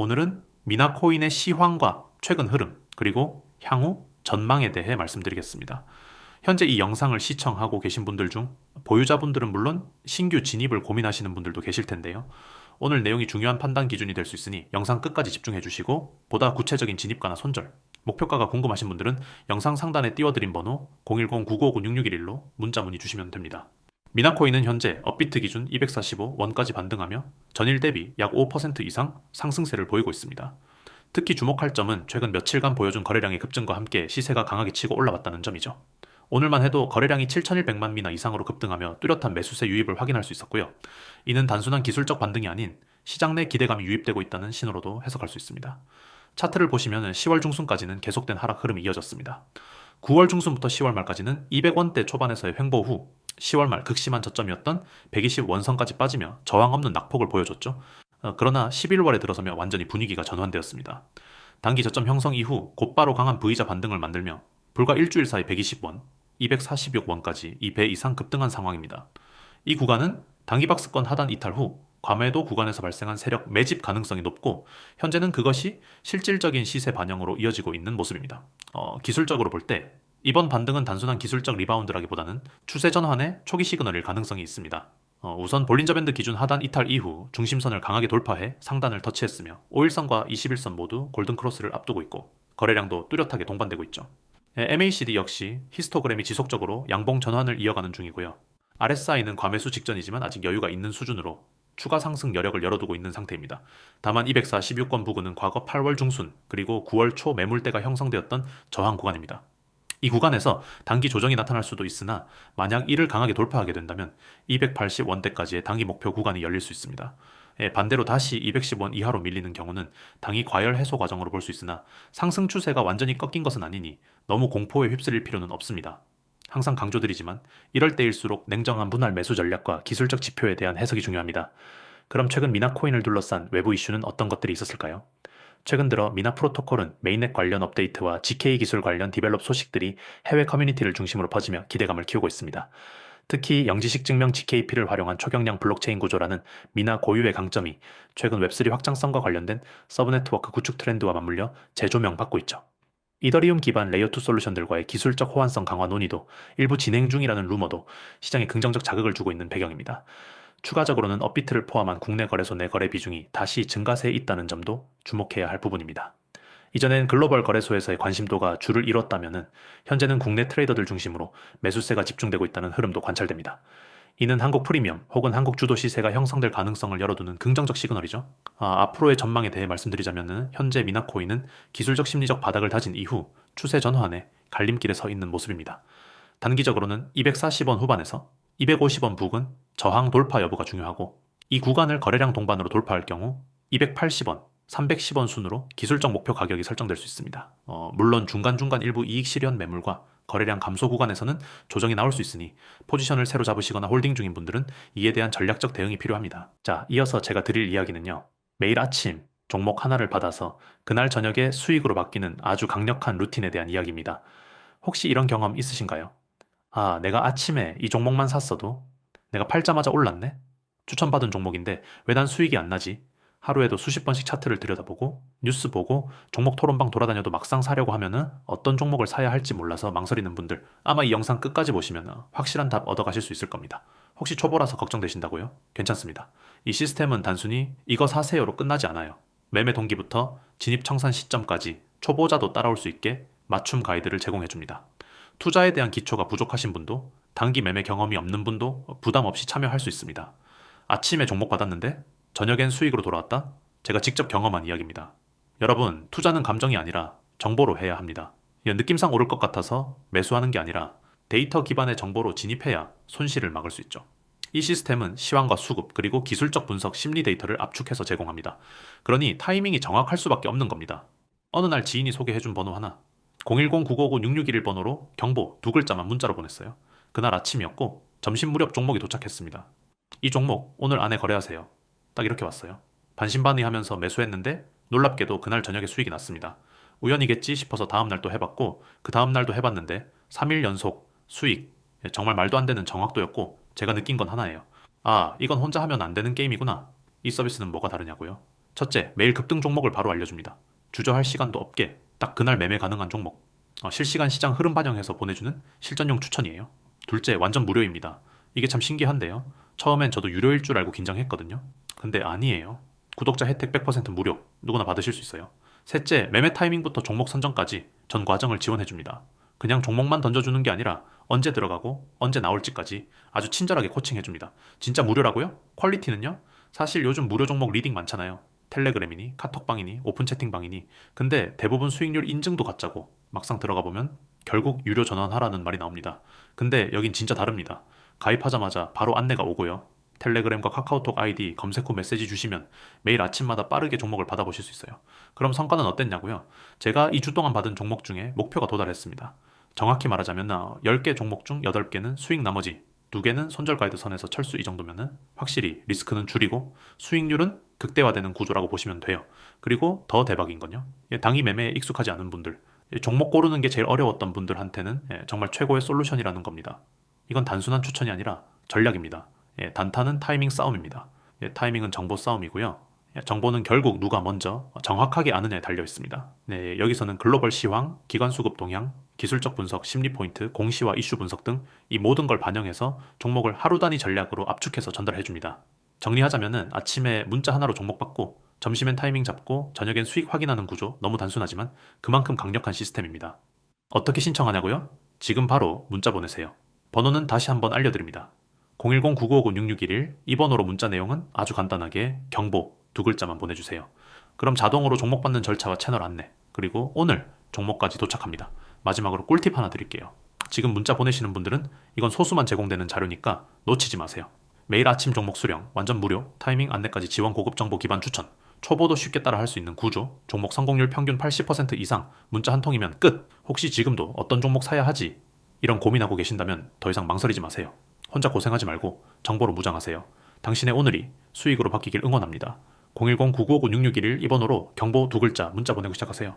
오늘은 미나코인의 시황과 최근 흐름, 그리고 향후 전망에 대해 말씀드리겠습니다. 현재 이 영상을 시청하고 계신 분들 중 보유자분들은 물론 신규 진입을 고민하시는 분들도 계실 텐데요. 오늘 내용이 중요한 판단 기준이 될 수 있으니 영상 끝까지 집중해 주시고 보다 구체적인 진입가나 손절, 목표가가 궁금하신 분들은 영상 상단에 띄워드린 번호 010-9959-6611로 문자 문의 주시면 됩니다. 미나코인은 현재 업비트 기준 245 원까지 반등하며 전일 대비 약 5% 이상 상승세를 보이고 있습니다. 특히 주목할 점은 최근 며칠간 보여준 거래량의 급증과 함께 시세가 강하게 치고 올라왔다는 점이죠. 오늘만 해도 거래량이 7,100만 미나 이상으로 급등하며 뚜렷한 매수세 유입을 확인할 수 있었고요. 이는 단순한 기술적 반등이 아닌 시장 내 기대감이 유입되고 있다는 신호로도 해석할 수 있습니다. 차트를 보시면 10월 중순까지는 계속된 하락 흐름이 이어졌습니다. 9월 중순부터 10월 말까지는 200원대 초반에서의 횡보 후 10월 말 극심한 저점이었던 120 원선까지 빠지며 저항 없는 낙폭을 보여줬죠. 어, 그러나 11월에 들어서며 완전히 분위기가 전환되었습니다. 단기 저점 형성 이후 곧바로 강한 V자 반등을 만들며 불과 일주일 사이 120원, 246원까지 2배 이상 급등한 상황입니다. 이 구간은 단기 박스권 하단 이탈 후 과매도 구간에서 발생한 세력 매집 가능성이 높고 현재는 그것이 실질적인 시세 반영으로 이어지고 있는 모습입니다. 어, 기술적으로 볼 때 이번 반등은 단순한 기술적 리바운드라기보다는 추세 전환의 초기 시그널일 가능성이 있습니다. 어, 우선 볼린저 밴드 기준 하단 이탈 이후 중심선을 강하게 돌파해 상단을 터치했으며 5일선과 21선 모두 골든 크로스를 앞두고 있고 거래량도 뚜렷하게 동반되고 있죠. MACD 역시 히스토그램이 지속적으로 양봉 전환을 이어가는 중이고요. RSI는 과매수 직전이지만 아직 여유가 있는 수준으로 추가 상승 여력을 열어두고 있는 상태입니다. 다만 246권 부근은 과거 8월 중순 그리고 9월 초 매물대가 형성되었던 저항 구간입니다. 이 구간에서 단기 조정이 나타날 수도 있으나 만약 이를 강하게 돌파하게 된다면 280원대까지의 단기 목표 구간이 열릴 수 있습니다. 예, 반대로 다시 210원 이하로 밀리는 경우는 당이 과열 해소 과정으로 볼 수 있으나 상승 추세가 완전히 꺾인 것은 아니니 너무 공포에 휩쓸릴 필요는 없습니다. 항상 강조드리지만 이럴 때일수록 냉정한 분할 매수 전략과 기술적 지표에 대한 해석이 중요합니다. 그럼 최근 미나 코인을 둘러싼 외부 이슈는 어떤 것들이 있었을까요? 최근 들어 미나 프로토콜은 메인넷 관련 업데이트와 GK 기술 관련 디벨롭 소식들이 해외 커뮤니티를 중심으로 퍼지며 기대감을 키우고 있습니다. 특히 영지식 증명 GKP를 활용한 초경량 블록체인 구조라는 미나 고유의 강점이 최근 웹3 확장성과 관련된 서브 네트워크 구축 트렌드와 맞물려 재조명받고 있죠. 이더리움 기반 레이어2 솔루션들과의 기술적 호환성 강화 논의도 일부 진행 중이라는 루머도 시장에 긍정적 자극을 주고 있는 배경입니다. 추가적으로는 업비트를 포함한 국내 거래소 내 거래 비중이 다시 증가세에 있다는 점도 주목해야 할 부분입니다. 이전엔 글로벌 거래소에서의 관심도가 줄을 이뤘다면 현재는 국내 트레이더들 중심으로 매수세가 집중되고 있다는 흐름도 관찰됩니다. 이는 한국 프리미엄 혹은 한국 주도 시세가 형성될 가능성을 열어두는 긍정적 시그널이죠. 아, 앞으로의 전망에 대해 말씀드리자면 현재 미나코인은 기술적 심리적 바닥을 다진 이후 추세 전환에 갈림길에 서 있는 모습입니다. 단기적으로는 240원 후반에서 250원 부근 저항 돌파 여부가 중요하고 이 구간을 거래량 동반으로 돌파할 경우 280원, 310원 순으로 기술적 목표 가격이 설정될 수 있습니다. 어, 물론 중간중간 일부 이익 실현 매물과 거래량 감소 구간에서는 조정이 나올 수 있으니 포지션을 새로 잡으시거나 홀딩 중인 분들은 이에 대한 전략적 대응이 필요합니다. 자, 이어서 제가 드릴 이야기는요. 매일 아침 종목 하나를 받아서 그날 저녁에 수익으로 바뀌는 아주 강력한 루틴에 대한 이야기입니다. 혹시 이런 경험 있으신가요? 아, 내가 아침에 이 종목만 샀어도 내가 팔자마자 올랐네? 추천받은 종목인데 왜 난 수익이 안 나지? 하루에도 수십 번씩 차트를 들여다보고 뉴스 보고 종목 토론방 돌아다녀도 막상 사려고 하면은 어떤 종목을 사야 할지 몰라서 망설이는 분들 아마 이 영상 끝까지 보시면 확실한 답 얻어가실 수 있을 겁니다. 혹시 초보라서 걱정되신다고요? 괜찮습니다. 이 시스템은 단순히 이거 사세요로 끝나지 않아요. 매매 동기부터 진입 청산 시점까지 초보자도 따라올 수 있게 맞춤 가이드를 제공해 줍니다. 투자에 대한 기초가 부족하신 분도 단기 매매 경험이 없는 분도 부담 없이 참여할 수 있습니다. 아침에 종목 받았는데 저녁엔 수익으로 돌아왔다? 제가 직접 경험한 이야기입니다. 여러분, 투자는 감정이 아니라 정보로 해야 합니다. 느낌상 오를 것 같아서 매수하는 게 아니라 데이터 기반의 정보로 진입해야 손실을 막을 수 있죠. 이 시스템은 시황과 수급 그리고 기술적 분석 심리 데이터를 압축해서 제공합니다. 그러니 타이밍이 정확할 수밖에 없는 겁니다. 어느 날 지인이 소개해준 번호 하나 010-959-6611 번호로 경보 두 글자만 문자로 보냈어요. 그날 아침이었고 점심 무렵 종목이 도착했습니다. 이 종목 오늘 안에 거래하세요. 딱 이렇게 왔어요. 반신반의하면서 매수했는데 놀랍게도 그날 저녁에 수익이 났습니다. 우연이겠지 싶어서 다음날 또 해봤고 그 다음날도 해봤는데 3일 연속 수익 정말 말도 안 되는 정확도였고 제가 느낀 건 하나예요. 아 이건 혼자 하면 안 되는 게임이구나. 이 서비스는 뭐가 다르냐고요? 첫째, 매일 급등 종목을 바로 알려줍니다. 주저할 시간도 없게 딱 그날 매매 가능한 종목. 어, 실시간 시장 흐름 반영해서 보내주는 실전용 추천이에요. 둘째, 완전 무료입니다. 이게 참 신기한데요. 처음엔 저도 유료일 줄 알고 긴장했거든요. 근데 아니에요. 구독자 혜택 100% 무료. 누구나 받으실 수 있어요. 셋째, 매매 타이밍부터 종목 선정까지 전 과정을 지원해줍니다. 그냥 종목만 던져주는 게 아니라 언제 들어가고 언제 나올지까지 아주 친절하게 코칭해줍니다. 진짜 무료라고요? 퀄리티는요? 사실 요즘 무료 종목 리딩 많잖아요. 텔레그램이니 카톡방이니 오픈 채팅방이니 근데 대부분 수익률 인증도 가짜고 막상 들어가 보면 결국 유료 전환하라는 말이 나옵니다. 근데 여긴 진짜 다릅니다. 가입하자마자 바로 안내가 오고요. 텔레그램과 카카오톡 아이디 검색 후 메시지 주시면 매일 아침마다 빠르게 종목을 받아보실 수 있어요. 그럼 성과는 어땠냐고요? 제가 2주 동안 받은 종목 중에 목표가 도달했습니다. 정확히 말하자면 10개 종목 중 8개는 수익 나머지 2개는 손절 가이드 선에서 철수 이 정도면은 확실히 리스크는 줄이고 수익률은 극대화되는 구조라고 보시면 돼요. 그리고 더 대박인 건요. 예, 당이 매매에 익숙하지 않은 분들, 예, 종목 고르는 게 제일 어려웠던 분들한테는 예, 정말 최고의 솔루션이라는 겁니다. 이건 단순한 추천이 아니라 전략입니다. 예, 단타는 타이밍 싸움입니다. 예, 타이밍은 정보 싸움이고요. 예, 정보는 결국 누가 먼저 정확하게 아느냐에 달려 있습니다. 네, 여기서는 글로벌 시황, 기관 수급 동향, 기술적 분석, 심리 포인트, 공시와 이슈 분석 등 이 모든 걸 반영해서 종목을 하루 단위 전략으로 압축해서 전달해 줍니다. 정리하자면은 아침에 문자 하나로 종목 받고 점심엔 타이밍 잡고 저녁엔 수익 확인하는 구조 너무 단순하지만 그만큼 강력한 시스템입니다. 어떻게 신청하냐고요? 지금 바로 문자 보내세요. 번호는 다시 한번 알려드립니다. 010-9959-6611 이 번호로 문자 내용은 아주 간단하게 경보 두 글자만 보내주세요. 그럼 자동으로 종목 받는 절차와 채널 안내 그리고 오늘 종목까지 도착합니다. 마지막으로 꿀팁 하나 드릴게요. 지금 문자 보내시는 분들은 이건 소수만 제공되는 자료니까 놓치지 마세요. 매일 아침 종목 수령, 완전 무료, 타이밍 안내까지 지원 고급 정보 기반 추천, 초보도 쉽게 따라 할 수 있는 구조, 종목 성공률 평균 80% 이상, 문자 한 통이면 끝! 혹시 지금도 어떤 종목 사야 하지? 이런 고민하고 계신다면 더 이상 망설이지 마세요. 혼자 고생하지 말고 정보로 무장하세요. 당신의 오늘이 수익으로 바뀌길 응원합니다. 010-9959-6611 이번호로 경보 두 글자 문자 보내고 시작하세요.